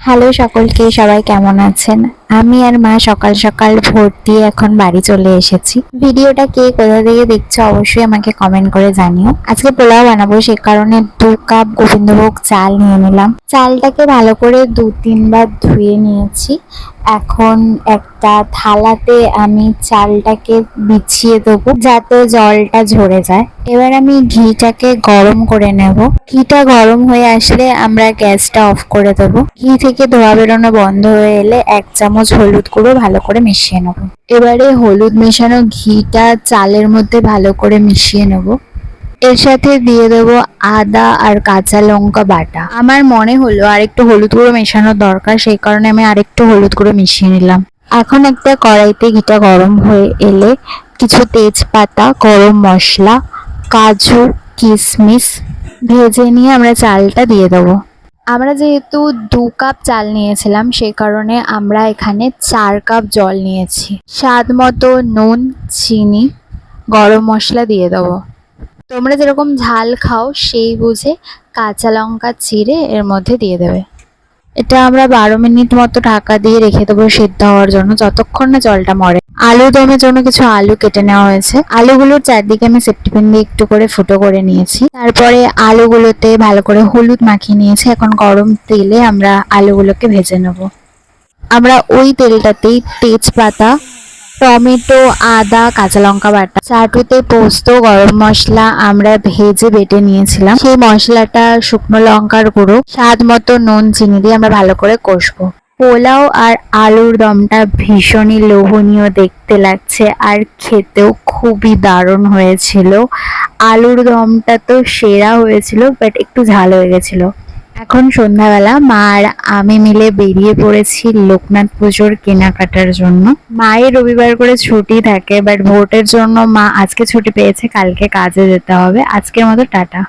Hello সকলকে সবাই কেমন আছেন? আমি আর মা সকাল সকাল ভোর দিয়ে এখন বাড়ি চলে এসেছি। ভিডিওটা কে কোথা থেকে দেখছ অবশ্যই আমাকে কমেন্ট করে জানিও। আজকে পোলাও বানাবো, সে কারণে দু কাপ গোবিন্দভোগ চাল নিয়ে নিলাম। চালটাকে ভালো করে দু তিনবার ধুয়ে নিয়েছি। এখন একটা থালাতে আমি চালটাকে বিছিয়ে দেবো, যাতে জলটা ঝরে যায়। এবার আমি ঘিটাকে গরম করে নেব। ঘিটা গরম হয়ে আসলে আমরা গ্যাসটা অফ করে দেবো। ঘি থেকে ধোয়া বেরোনো বন্ধ হয়ে এলে এক চামচ হলুদ গুঁড়ো ভালো করে মিশিয়ে নেব। এবারে হলুদ মেশানো ঘিটা চালের মধ্যে ভালো করে মিশিয়ে নেব। এর সাথে দিয়ে দেবো আদা আর কাঁচা লঙ্কা বাটা। আমার মনে হলো আরেকটু হলুদ গুঁড়ো মেশানোর দরকার, সেই কারণে আমি আরেকটু হলুদ গুঁড়ো মিশিয়ে নিলাম। এখন একটা কড়াইতে ঘিটা গরম হয়ে এলে কিছু তেজপাতা, গরম মশলা, কাজু কিশমিশ ভেজে নিয়ে আমরা চালটা দিয়ে দেবো। আমরা যেহেতু দু কাপ চাল নিয়েছিলাম সেই কারণে আমরা এখানে চার কাপ জল নিয়েছি। স্বাদ মতো নুন, চিনি, গরম মশলা দিয়ে দেবো। তোমরা যেরকম ঝাল খাও, সেই বুঝে কাঁচা লঙ্কা চিড়ে এর মধ্যে দিয়ে দেবে। এটা আমরা বারো মিনিট মতো ঢাকা দিয়ে রেখে দেবো সেদ্ধ হওয়ার জন্য, যতক্ষণ না জলটা মরে। আলু দমের জন্য কিছু আলু কেটে নেওয়া হয়েছে। আলুগুলোর চারদিকে আমি সেফটিপিন দিয়ে একটু করে ফুটো করে নিয়েছি। তারপরে আলুগুলোতে ভালো করে হলুদ মাখিয়ে নিয়েছি। এখন গরম তেলে আমরা আলুগুলোকে ভেজে নেব। আমরা ওই তেলটাতেই তেজপাতা, টমেটো, আদা, কাঁচা লঙ্কা বাটা, চাটুতে পোস্ত, গরম মশলা আমরা ভেজে বেটে নিয়েছিলাম। সেই মশলাটা শুকনো লঙ্কার গুঁড়ো, স্বাদ মতো নুন, চিনি দিয়ে আমরা ভালো করে কষবো। পোলাও আর আলুর দমটা ভীষণই লোভনীয় দেখতে লাগছে, আর খেতেও খুবই দারুণ হয়েছিল। আলুর দমটা তো সেরা হয়েছিল বাট একটু ঝাল হয়ে গেছিল। এখন সন্ধ্যাবেলা মা আর আমি মিলে বেরিয়ে পড়েছি লোকনাথ পুজোর কেনাকাটার জন্য। মায়ের রবিবার করে ছুটি থাকে বাট ভোটের জন্য মা আজকে ছুটি পেয়েছে, কালকে কাজে যেতে হবে। আজকের মতো টাটা।